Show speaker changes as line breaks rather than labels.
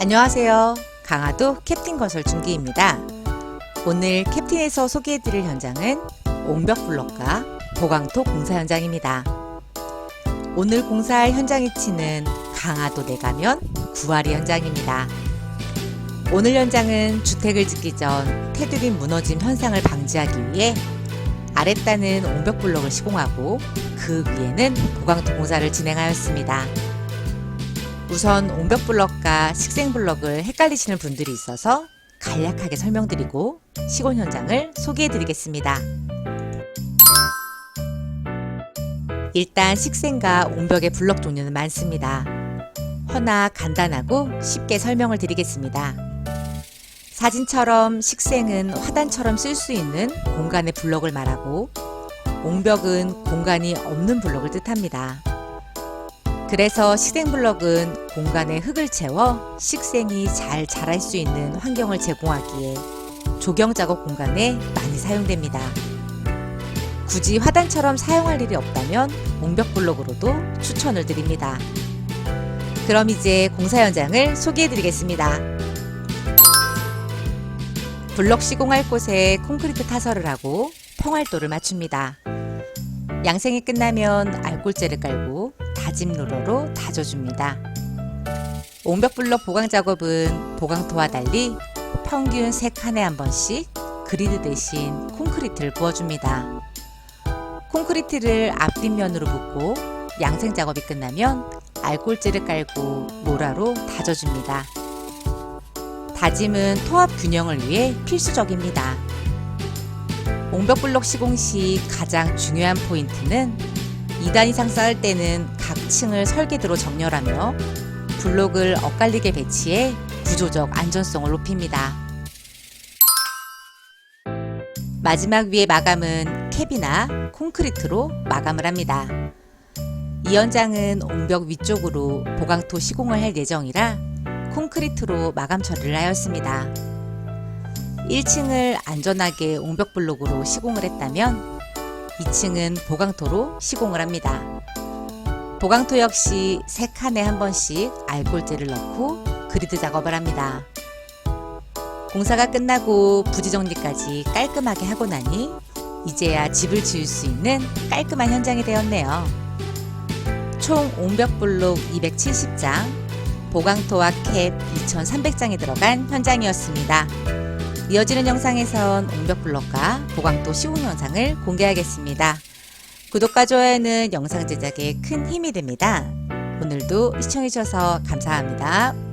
안녕하세요. 강화도 캡틴 건설 중기입니다. 오늘 캡틴에서 소개해드릴 현장은 옹벽 블럭과 보강토 공사 현장입니다. 오늘 공사할 현장 위치는 강화도 내가면 구아리 현장입니다. 오늘 현장은 주택을 짓기 전 테두리 무너짐 현상을 방지하기 위해 아랫단은 옹벽 블럭을 시공하고 그 위에는 보강토 공사를 진행하였습니다. 우선 옹벽 블럭과 식생 블럭을 헷갈리시는 분들이 있어서 간략하게 설명드리고 시공 현장을 소개해 드리겠습니다. 일단 식생과 옹벽의 블럭 종류는 많습니다. 허나 간단하고 쉽게 설명을 드리겠습니다. 사진처럼 식생은 화단처럼 쓸 수 있는 공간의 블럭을 말하고 옹벽은 공간이 없는 블럭을 뜻합니다. 그래서 식생블럭은 공간에 흙을 채워 식생이 잘 자랄 수 있는 환경을 제공하기에 조경 작업 공간에 많이 사용됩니다. 굳이 화단처럼 사용할 일이 없다면 옹벽블럭으로도 추천을 드립니다. 그럼 이제 공사 현장을 소개해 드리겠습니다. 블럭 시공할 곳에 콘크리트 타설을 하고 평활도를 맞춥니다. 양생이 끝나면 알골재를 깔고 다짐 롤러로 다져줍니다. 옹벽블럭 보강 작업은 보강토와 달리 평균 3칸에 한 번씩 그리드 대신 콘크리트를 부어줍니다. 콘크리트를 앞뒷면으로 붓고 양생 작업이 끝나면 알골재를 깔고 로라로 다져줍니다. 다짐은 토합 균형을 위해 필수적입니다. 옹벽블럭 시공 시 가장 중요한 포인트는 2단 이상 쌓을 때는 각 층을 설계도로 정렬하며 블록을 엇갈리게 배치해 구조적 안전성을 높입니다. 마지막 위의 마감은 캡이나 콘크리트로 마감을 합니다. 이 현장은 옹벽 위쪽으로 보강토 시공을 할 예정이라 콘크리트로 마감 처리를 하였습니다. 1층을 안전하게 옹벽 블록으로 시공을 했다면 2층은 보강토로 시공을 합니다. 보강토 역시 3칸에 한 번씩 알골재를 넣고 그리드 작업을 합니다. 공사가 끝나고 부지 정리까지 깔끔하게 하고 나니 이제야 집을 지을 수 있는 깔끔한 현장이 되었네요. 총 옹벽 블록 270장, 보강토와 캡 2,300장이 들어간 현장이었습니다. 이어지는 영상에선 옹벽 블럭과 보강도 시공 영상을 공개하겠습니다. 구독과 좋아요는 영상 제작에 큰 힘이 됩니다. 오늘도 시청해주셔서 감사합니다.